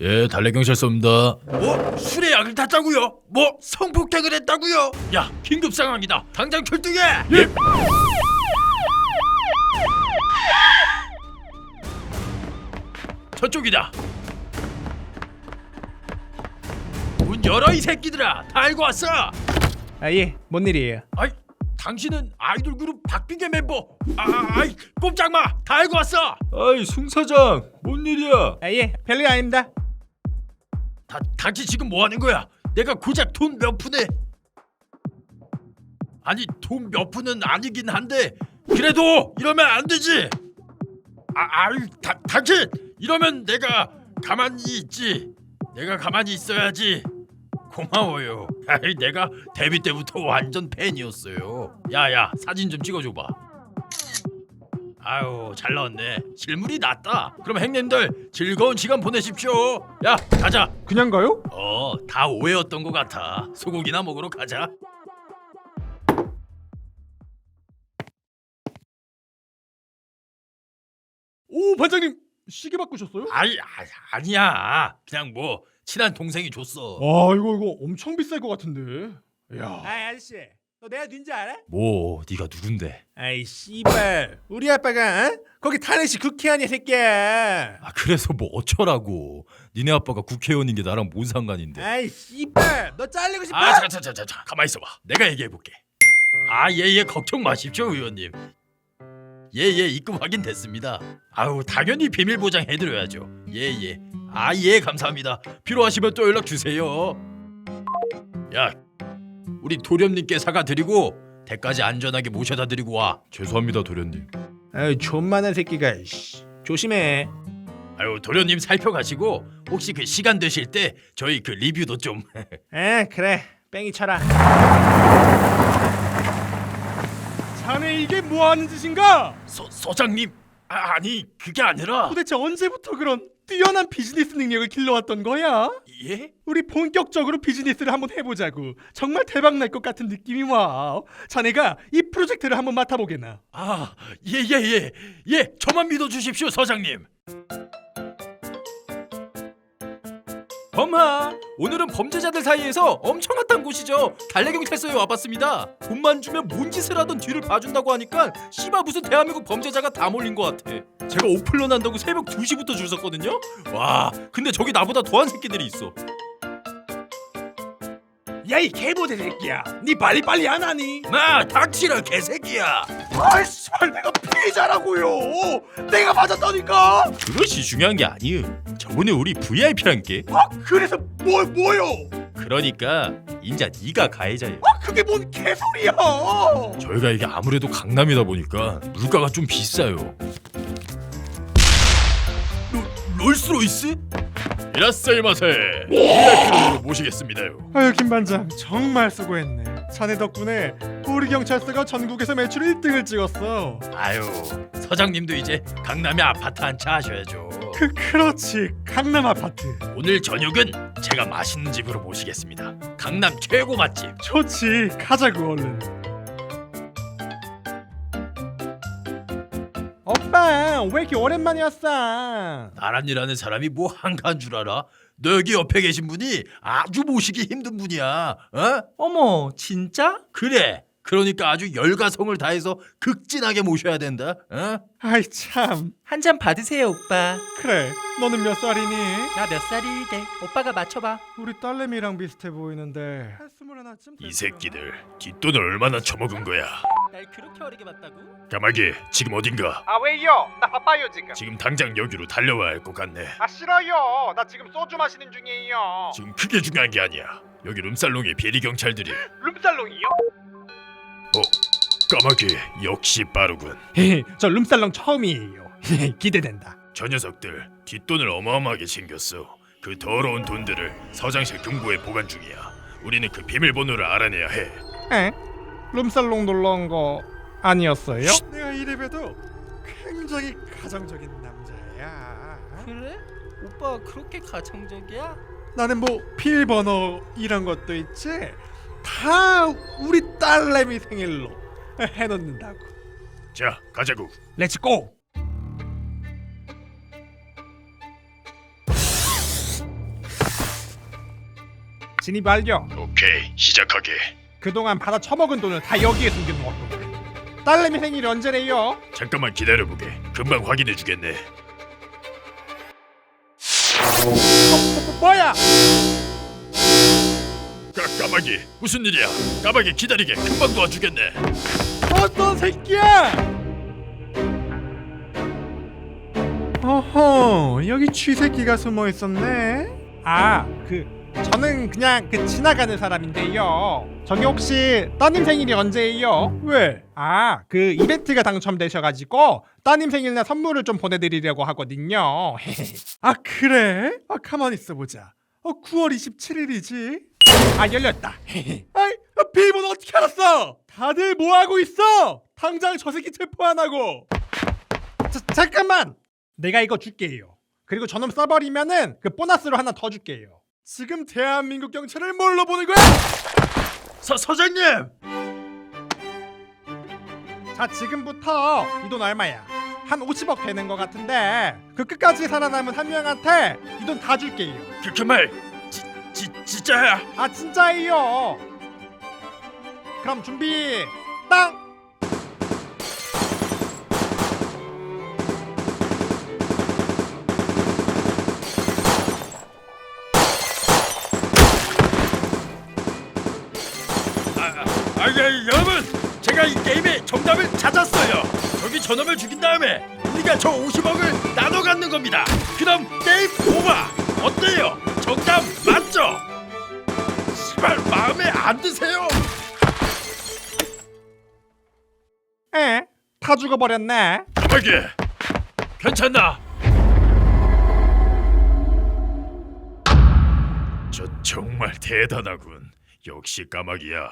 예, 달래경찰서입니다. 뭐? 술에 약을 탔다고요? 뭐? 성폭행을 했다고요? 야, 긴급 상황이다. 당장 출동해! 예! 저쪽이다. 문 열어 이 새끼들아. 다 알고 왔어. 아 예, 뭔 일이에요? 아이, 당신은 아이돌 그룹 박빙의 멤버. 아, 아, 아이, 꼼짝 마. 다 알고 왔어. 아이, 승 사장, 뭔 일이야? 아 예, 별일 아닙니다. 다, 당신 지금 뭐 하는 거야? 내가 고작 돈 몇 푼에 아니 돈 몇 푼은 아니긴 한데 그래도 이러면 안 되지. 아, 아유, 다, 당신 이러면 내가 가만히 있지. 내가 가만히 있어야지. 고마워요. 아이, 내가 데뷔 때부터 완전 팬이었어요. 야야 사진 좀 찍어줘봐. 아유 잘 나왔네. 실물이 낫다. 그럼 행님들 즐거운 시간 보내십시오. 야 가자. 그냥 가요? 어, 다 오해였던 것 같아. 소고기나 먹으러 가자. 오 반장님 시계 바꾸셨어요? 아이, 아, 아니야. 그냥 뭐 친한 동생이 줬어. 아 이거 이거 엄청 비쌀 것 같은데. 야. 아 아저씨, 너 내가 누군지 알아? 뭐, 네가 누군데? 아이 씨발, 우리 아빠가 어? 거기 탄핵시 국회의원이 새끼야. 아, 그래서 뭐 어쩌라고? 니네 아빠가 국회의원인 게 나랑 뭔 상관인데? 아이 씨발, 너 잘리고 싶어? 아, 자, 자, 자, 가만 있어봐. 내가 얘기해 볼게. 아, 예, 예, 걱정 마십시오, 의원님. 예, 예, 입금 확인됐습니다. 아우, 당연히 비밀 보장 해드려야죠. 예, 예. 아, 예, 감사합니다. 필요하시면 또 연락 주세요. 야, 우리 도련님께 사과드리고 대까지 안전하게 모셔다 드리고 와. 죄송합니다, 도련님. 아이 존만한 새끼가. 씨. 조심해. 아유, 도련님 살펴가시고 혹시 그 시간 되실 때 저희 그 리뷰도 좀. 에 그래, 뺑이 쳐라. 자네 이게 뭐 하는 짓인가? 소, 소장님, 아, 아니 그게 아니라. 도대체 언제부터 그런 뛰어난 비즈니스 능력을 길러왔던 거야? 예? 우리 본격적으로 비즈니스를 한번 해보자고. 정말 대박 날 것 같은 느낌이 와. 자네가 이 프로젝트를 한번 맡아보게나. 아, 예, 예, 예, 예, 저만 믿어 주십시오, 서장님. 범하, 오늘은 범죄자들 사이에서 엄청 핫한 곳이죠. 달래경찰서에 와봤습니다. 돈만 주면 뭔 짓을 하던 뒤를 봐준다고 하니까 씨발 무슨 대한민국 범죄자가 다 몰린 것 같아. 제가 오픈런 한다고 새벽 2시부터 줄 섰거든요. 와, 근데 저기 나보다 더한 새끼들이 있어. 야 이 개보대 새끼야. 네 빨리 빨리 안 하니? 나 닥치라 개새끼야. 아이씨, 내가 피해자라고요. 내가 맞았다니까. 그것이 중요한 게 아니에요. 저번에 우리 VIP란 게. 아 그래서 뭐 뭐요? 그러니까 인자 네가 가해자예요. 아 그게 뭔 개소리야? 저희가 이게 아무래도 강남이다 보니까 물가가 좀 비싸요. 로, 롤스로이스? 이라스마세 VIP로 모시겠습니다요. 아유 김 반장 정말 수고했네. 자네 덕분에 우리 경찰서가 전국에서 매출 1등을 찍었어. 아유 서장님도 이제 강남에 아파트 한채 하셔야죠. 그 그렇지 강남 아파트. 오늘 저녁은 제가 맛있는 집으로 모시겠습니다. 강남 최고 맛집. 좋지 가자고 얼른. 오빠 왜 이렇게 오랜만에 왔어? 나란 일하는 사람이 뭐 한가한 줄 알아? 너 여기 옆에 계신 분이 아주 모시기 힘든 분이야. 어? 어머 진짜? 그래. 그러니까 아주 열과성을 다해서 극진하게 모셔야 된다. 어? 아이 참 한 잔 받으세요 오빠 그래 너는 몇 살이니? 나 몇 살이대 오빠가 맞춰봐 우리 딸내미랑 비슷해 보이는데 스물하나쯤 이 새끼들 뒷돈을 얼마나 처먹은 거야. 날 그렇게 어리게 봤다고? 까마귀 지금 어딘가? 아 왜요? 나 바빠요 지금. 지금 당장 여기로 달려와야 할 것 같네. 아 싫어요. 나 지금 소주 마시는 중이에요. 지금 크게 중요한 게 아니야. 여기 룸살롱에 비리 경찰들이. 룸살롱이요? 어, 까마귀 역시 빠르군. 저 룸살롱 처음이에요 기대된다 저 녀석들 뒷돈을 어마어마하게 챙겼어. 그 더러운 돈들을 서장실 금고에 보관 중이야. 우리는 그 비밀번호를 알아내야 해. 에? 룸살롱 놀러 온 거 아니었어요? 내가 이래봬도 굉장히 가정적인 남자야 그래? 오빠 그렇게 가정적이야? 나는 뭐 필번호 이런 것도 있지 다 우리 딸내미 생일로 해놓는다고 자, 가자고. 렛츠고 진입 완료. 오케이 시작하게. 그동안 받아 처먹은 돈을 다 여기에 숨겨놓았고. 딸내미 생일 언제래요? 잠깐만 기다려보게. 금방 확인해주겠네. 어, 뭐야? 까, 까마귀 무슨 일이야? 까마귀 기다리게. 금방 도와주겠네. 어떤 새끼야? 어허 여기 쥐새끼가 숨어 있었네. 아 그 저는 그냥 그 지나가는 사람인데요. 저기 혹시 따님 생일이 언제예요? 왜? 아 그 이벤트가 당첨되셔가지고 따님 생일날 선물을 좀 보내드리려고 하거든요. 아 그래? 아 가만 있어 보자. 어 9월 27일이지. 아 열렸다. 아이 비밀번호 어떻게 알았어? 다들 뭐 하고 있어? 당장 저 새끼 체포 안 하고. 자, 잠깐만. 내가 이거 줄게요. 그리고 저놈 써버리면은 그 보너스로 하나 더 줄게요. 지금 대한민국 경찰을 뭘로 보는 거야? 서 서장님. 자 지금부터 이 돈 얼마야? 한 50억 되는 것 같은데 그 끝까지 살아남은 한 명한테 이 돈 다 줄게요. 그, 그 말, 지, 지, 진짜야? 아 진짜예요. 그럼 준비 땅. 여러분, 제가 이 게임의 정답을 찾았어요. 저기 저놈을 죽인 다음에 우리가 저 50억을 나눠 갖는 겁니다. 그럼 게임 오버. 어때요? 정답 맞죠? 시발 마음에 안 드세요? 에? 다 죽어버렸네. 까마귀, 괜찮나? 저 정말 대단하군. 역시 까마귀야.